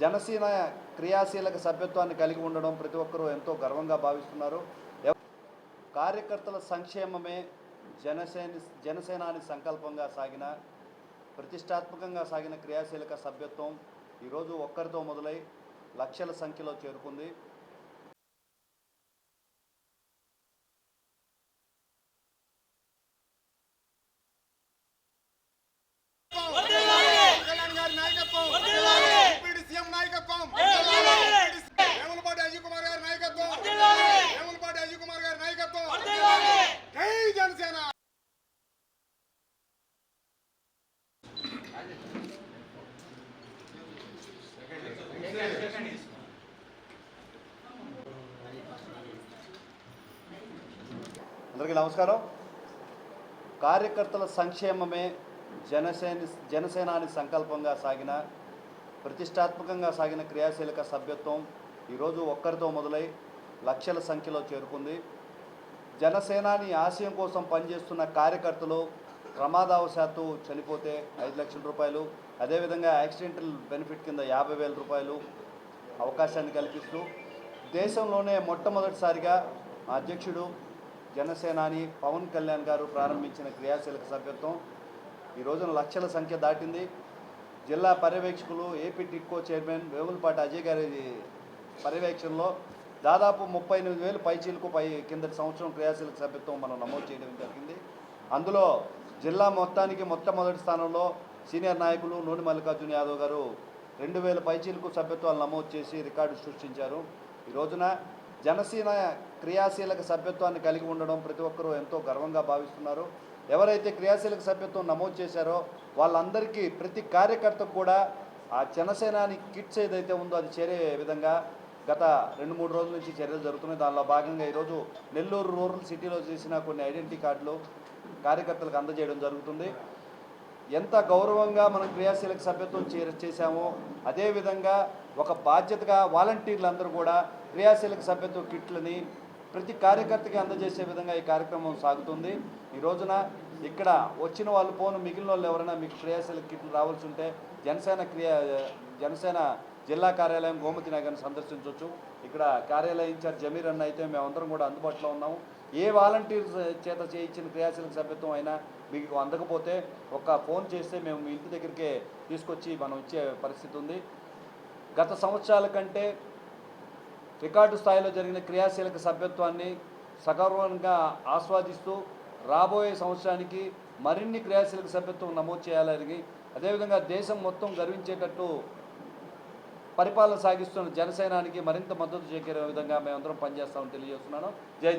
జనసేన క్రియాశీలక సభ్యత్వాన్ని కలిగి ఉండడం ప్రతి ఒక్కరూ ఎంతో గర్వంగా భావిస్తున్నారు. కార్యకర్తల సంక్షేమమే జనసేన జనసేనాని సంకల్పంగా సాగిన ప్రతిష్టాత్మకంగా సాగిన క్రియాశీలక సభ్యత్వం ఈరోజు ఒక్కరితో మొదలై లక్షల సంఖ్యలో చేరుకుంది కళ్యాణ్ గారి నాయకత్వం డిప్యూటీ సీఎం నాయకత్వం వేములపాటి అజయ్ కుమార్ గారి నాయకత్వం వేములపాటి అజయ్ కుమార్ గారి నాయకత్వం జై జనసేన అందరికీ నమస్కారం. కార్యకర్తల సంక్షేమమే జనసేన జనసేనాని సంకల్పంగా సాగిన ప్రతిష్టాత్మకంగా సాగిన క్రియాశీలక సభ్యత్వం ఈరోజు ఒక్కరితో మొదలై లక్షల సంఖ్యలో చేరుకుంది. జనసేనాని ఆశయం కోసం పనిచేస్తున్న కార్యకర్తలు ప్రమాదవశాత్తు చనిపోతే ఐదు లక్షల రూపాయలు అదేవిధంగా యాక్సిడెంటల్ బెనిఫిట్ కింద యాభై వేల రూపాయలు అవకాశాన్ని కల్పిస్తూ దేశంలోనే మొట్టమొదటిసారిగా మా అధ్యక్షుడు జనసేనాని పవన్ కళ్యాణ్ గారు ప్రారంభించిన క్రియాశీలక సభ్యత్వం ఈ రోజున లక్షల సంఖ్య దాటింది. జిల్లా పర్యవేక్షకులు ఏపీ టిక్కో చైర్మన్ వేములపాటి అజయ్ గారి పర్యవేక్షణలో దాదాపు ముప్పై ఎనిమిది వేలు పైచీలకు పై కిందటి సంవత్సరం క్రియాశీలక సభ్యత్వం మనం నమోదు చేయడం జరిగింది. అందులో జిల్లా మొత్తానికి మొట్టమొదటి స్థానంలో సీనియర్ నాయకులు నూనె మల్లికార్జున యాదవ్ గారు రెండు వేల పైచీలకు సభ్యత్వాలు నమోదు చేసి రికార్డు సృష్టించారు. ఈ రోజున జనసేన క్రియాశీలక సభ్యత్వాన్ని కలిగి ఉండడం ప్రతి ఒక్కరూ ఎంతో గర్వంగా భావిస్తున్నారు. ఎవరైతే క్రియాశీలక సభ్యత్వం నమోదు చేశారో వాళ్ళందరికీ ప్రతి కార్యకర్తకు కూడా ఆ జనసేనాని కిట్స్ ఏదైతే ఉందో అది చేరే విధంగా గత రెండు మూడు రోజుల నుంచి చర్యలు జరుగుతున్నాయి. దానిలో భాగంగా ఈరోజు నెల్లూరు రూరల్ సిటీలో చేసిన కొన్ని ఐడెంటిటీ కార్డులు కార్యకర్తలకు అందజేయడం జరుగుతుంది. ఎంత గౌరవంగా మనం క్రియాశీలక సభ్యత్వం చే చేశామో అదేవిధంగా ఒక బాధ్యతగా వాలంటీర్లందరూ కూడా క్రియాశీలక సభ్యత్వ కిట్లని ప్రతి కార్యకర్తకి అందజేసే విధంగా ఈ కార్యక్రమం సాగుతుంది. ఈ రోజున ఇక్కడ వచ్చిన వాళ్ళు పోను మిగిలిన వాళ్ళు ఎవరైనా మీకు క్రియాశీలక కిట్లు రావాల్సి ఉంటే జనసేన క్రియా జనసేన జిల్లా కార్యాలయం గోమతి నగర్ని సందర్శించవచ్చు ఇక్కడ కార్యాలయ ఇన్ఛార్జ్ జమీర్ అన్న అయితే మేమందరం కూడా అందుబాటులో ఉన్నాము. ఏ వాలంటీర్ చేత చేయించిన క్రియాశీలక సభ్యత్వం అయినా మీకు అందకపోతే ఒక ఫోన్ చేస్తే మేము మీ ఇంటి దగ్గరికే తీసుకొచ్చి మనం ఇచ్చే పరిస్థితి ఉంది. గత సంవత్సరాల కంటే రికార్డు స్థాయిలో జరిగిన క్రియాశీలక సభ్యత్వాన్ని సగర్వంగా ఆస్వాదిస్తూ రాబోయే సంవత్సరానికి మరిన్ని క్రియాశీలక సభ్యత్వం నమోదు చేయాలని అదేవిధంగా దేశం మొత్తం గర్వించేటట్టు పరిపాలన సాగిస్తున్న జనసేనానికి మరింత మద్దతు చేకూరే విధంగా మేమందరం పనిచేస్తామని తెలియజేస్తున్నాను. జై